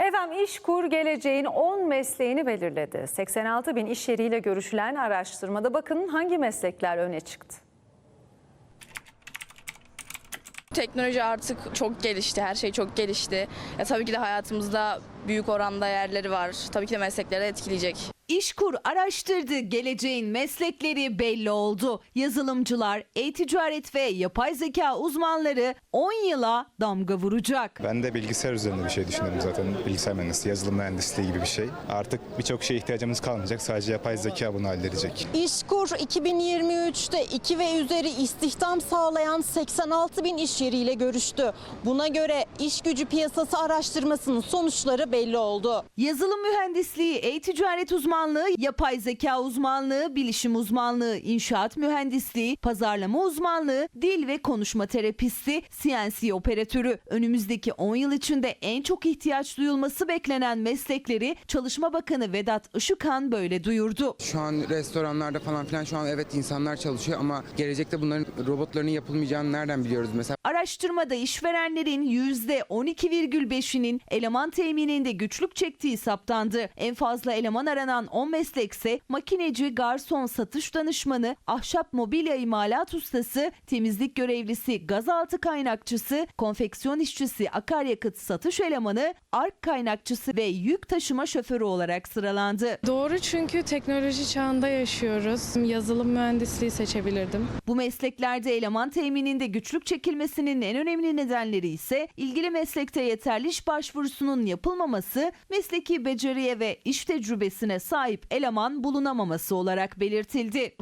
Efendim İşkur geleceğin 10 mesleğini belirledi. 86 bin iş yeriyle görüşülen araştırmada bakın hangi meslekler öne çıktı. Teknoloji artık çok gelişti, her şey çok gelişti. Ya tabii ki de hayatımızda büyük oranda yerleri var. Tabii ki de meslekleri etkileyecek. İşkur araştırdı, geleceğin meslekleri belli oldu. Yazılımcılar, e-ticaret ve yapay zeka uzmanları 10 yıla damga vuracak. Ben de bilgisayar üzerinde bir şey düşünüyorum zaten. Bilgisayar mühendisliği, yazılım mühendisliği gibi bir şey. Artık birçok şeye ihtiyacımız kalmayacak. Sadece yapay zeka bunu halledecek. İşkur 2023'te 2 ve üzeri istihdam sağlayan 86 bin iş yeriyle görüştü. Buna göre iş gücü piyasası araştırmasının sonuçları belli oldu. Yazılım mühendisliği, e-ticaret uzmanlığı, yapay zeka uzmanlığı, bilişim uzmanlığı, inşaat mühendisliği, pazarlama uzmanlığı, dil ve konuşma terapisti, CNC operatörü. Önümüzdeki 10 yıl içinde en çok ihtiyaç duyulması beklenen meslekleri Çalışma Bakanı Vedat Işıkhan böyle duyurdu. Şu an restoranlarda falan filan şu an evet insanlar çalışıyor ama gelecekte bunların robotlarının yapılmayacağını nereden biliyoruz mesela? Araştırmada işverenlerin %12,5'inin eleman temininde güçlük çektiği saptandı. En fazla eleman aranan 10 meslekse makineci, garson, satış danışmanı, ahşap mobilya imalat ustası, temizlik görevlisi, gazaltı kaynakçısı, konfeksiyon işçisi, akaryakıt satış elemanı, ark kaynakçısı ve yük taşıma şoförü olarak sıralandı. Doğru çünkü teknoloji çağında yaşıyoruz. Yazılım mühendisliği seçebilirdim. Bu mesleklerde eleman temininde güçlük çekilmesinin en önemli nedenleri ise ilgili meslekte yeterli iş başvurusunun yapılmaması, mesleki beceriye ve iş tecrübesine sahip eleman bulunamaması olarak belirtildi.